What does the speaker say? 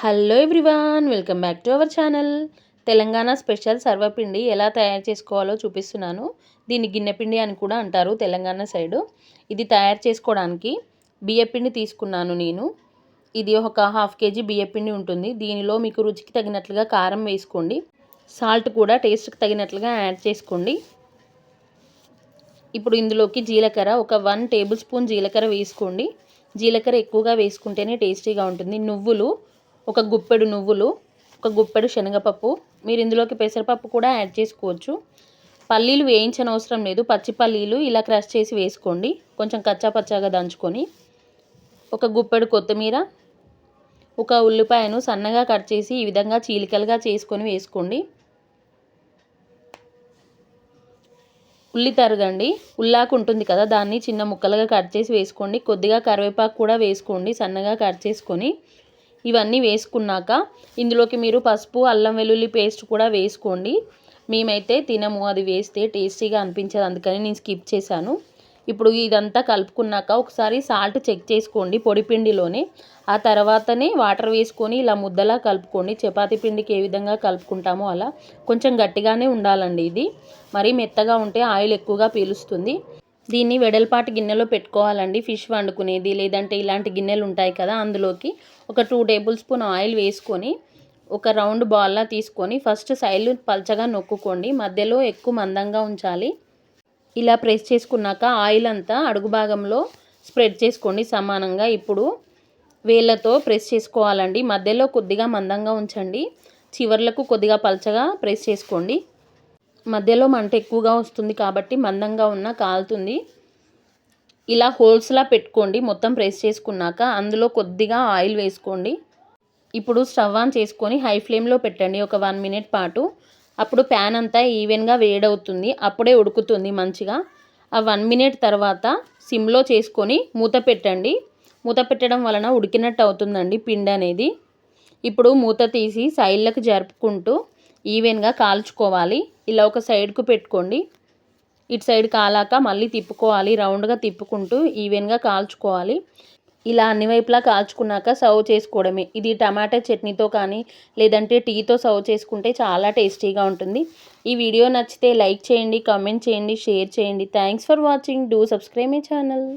Hello everyone welcome back to our channel. Telangana special sarvapindi ఎలా తయారు చేసుకోవాలో చూపిస్తున్నాను. దీన్ని గిన్నెపిండి అని కూడా అంటారు తెలంగాణ సైడు. ఇది తయారు చేసుకోవడానికి బియ్యపిండి తీసుకున్నాను నేను. ఇది ఒక హాఫ్ కేజీ బియ్యపిండి ఉంటుంది. దీనిలో మీకు రుచికి తగినట్లుగా కారం వేసుకోండి. సాల్ట్ కూడా టేస్ట్కి తగినట్లుగా యాడ్ చేసుకోండి. ఇప్పుడు ఇందులోకి జీలకర్ర ఒక వన్ టేబుల్ స్పూన్ జీలకర్ర వేసుకోండి. జీలకర్ర ఎక్కువగా వేసుకుంటేనే టేస్టీగా ఉంటుంది. నువ్వులు ఒక గుప్పెడు నువ్వులు ఒక గుప్పెడు శనగపప్పు మీరు ఇందులోకి పెసరపప్పు కూడా యాడ్ చేసుకోవచ్చు. పల్లీలు వేయించని అవసరం లేదు పచ్చి పల్లీలు ఇలా క్రష్ చేసి వేసుకోండి. కొంచెం కచ్చా పచ్చాగా దంచుకొని ఒక గుప్పెడు కొత్తిమీర ఒక ఉల్లిపాయను సన్నగా కట్ చేసి ఈ విధంగా చీలికలుగా చేసుకొని వేసుకోండి. ఉల్లి తరగండి. ఉల్లాకు ఉంటుంది కదా దాన్ని చిన్న ముక్కలుగా కట్ చేసి వేసుకోండి. కొద్దిగా కరివేపాకు కూడా వేసుకోండి సన్నగా కట్ చేసుకొని. ఇవన్నీ వేసుకున్నాక ఇందులోకి మీరు పసుపు అల్లం వెల్లుల్లి పేస్ట్ కూడా వేసుకోండి. మేమైతే తినము అది వేస్తే టేస్టీగా అనిపించదు అందుకని నేను స్కిప్ చేశాను. ఇప్పుడు ఇదంతా కలుపుకున్నాక ఒకసారి సాల్ట్ చెక్ చేసుకోండి పొడి పిండిలోనే. ఆ తర్వాతనే వాటర్ వేసుకొని ఇలా ముద్దలా కలుపుకోండి. చపాతి పిండికి ఏ విధంగా కలుపుకుంటామో అలా. కొంచెం గట్టిగానే ఉండాలండి ఇది. మరీ మెత్తగా ఉంటే ఆయిల్ ఎక్కువగా పీలుస్తుంది. దీన్ని వెడల్పాటి గిన్నెలో పెట్టుకోవాలండి. ఫిష్ వండుకునేది లేదంటే ఇలాంటి గిన్నెలు ఉంటాయి కదా అందులోకి ఒక టూ టేబుల్ స్పూన్ ఆయిల్ వేసుకొని ఒక రౌండ్ బాల్లా తీసుకొని ఫస్ట్ సైడ్ పల్చగా నొక్కుకోండి. మధ్యలో ఎక్కువ మందంగా ఉంచాలి. ఇలా ప్రెస్ చేసుకున్నాక ఆయిల్ అంతా అడుగు భాగంలో స్ప్రెడ్ చేసుకోండి సమానంగా. ఇప్పుడు వేళ్ళతో ప్రెస్ చేసుకోవాలండి. మధ్యలో కొద్దిగా మందంగా ఉంచండి. చివర్లకు కొద్దిగా పల్చగా ప్రెస్ చేసుకోండి. మధ్యలో మంట ఎక్కువగా వస్తుంది కాబట్టి మందంగా ఉన్న కాలుతుంది. ఇలా హోల్స్లా పెట్టుకోండి. మొత్తం ప్రెస్ చేసుకున్నాక అందులో కొద్దిగా ఆయిల్ వేసుకోండి. ఇప్పుడు స్టవ్ ఆన్ చేసుకొని హై ఫ్లేమ్లో పెట్టండి ఒక వన్ మినిట్ పాటు. అప్పుడు ప్యాన్ అంతా ఈవెన్గా వేడవుతుంది. అప్పుడే ఉడుకుతుంది మంచిగా. ఆ వన్ మినిట్ తర్వాత సిమ్లో చేసుకొని మూత పెట్టండి. మూత పెట్టడం వలన ఉడికినట్టు అవుతుందండి పిండి అనేది. ఇప్పుడు మూత తీసి సైడ్లకు జరుపుకుంటూ ఈవెన్గా కాల్చుకోవాలి. ఇలా ఒక సైడ్కు పెట్టుకోండి. ఇటు సైడ్ కాలాక మళ్ళీ తిప్పుకోవాలి. రౌండ్గా తిప్పుకుంటూ ఈవెన్గా కాల్చుకోవాలి. ఇలా అన్ని వైపులా కాల్చుకున్నాక సర్వ్ చేసుకోవడమే. ఇది టమాటా చట్నీతో కానీ లేదంటే టీతో సర్వ్ చేసుకుంటే చాలా టేస్టీగా ఉంటుంది. ఈ వీడియో నచ్చితే లైక్ చేయండి కామెంట్ చేయండి షేర్ చేయండి. Thanks for watching. Do subscribe my channel.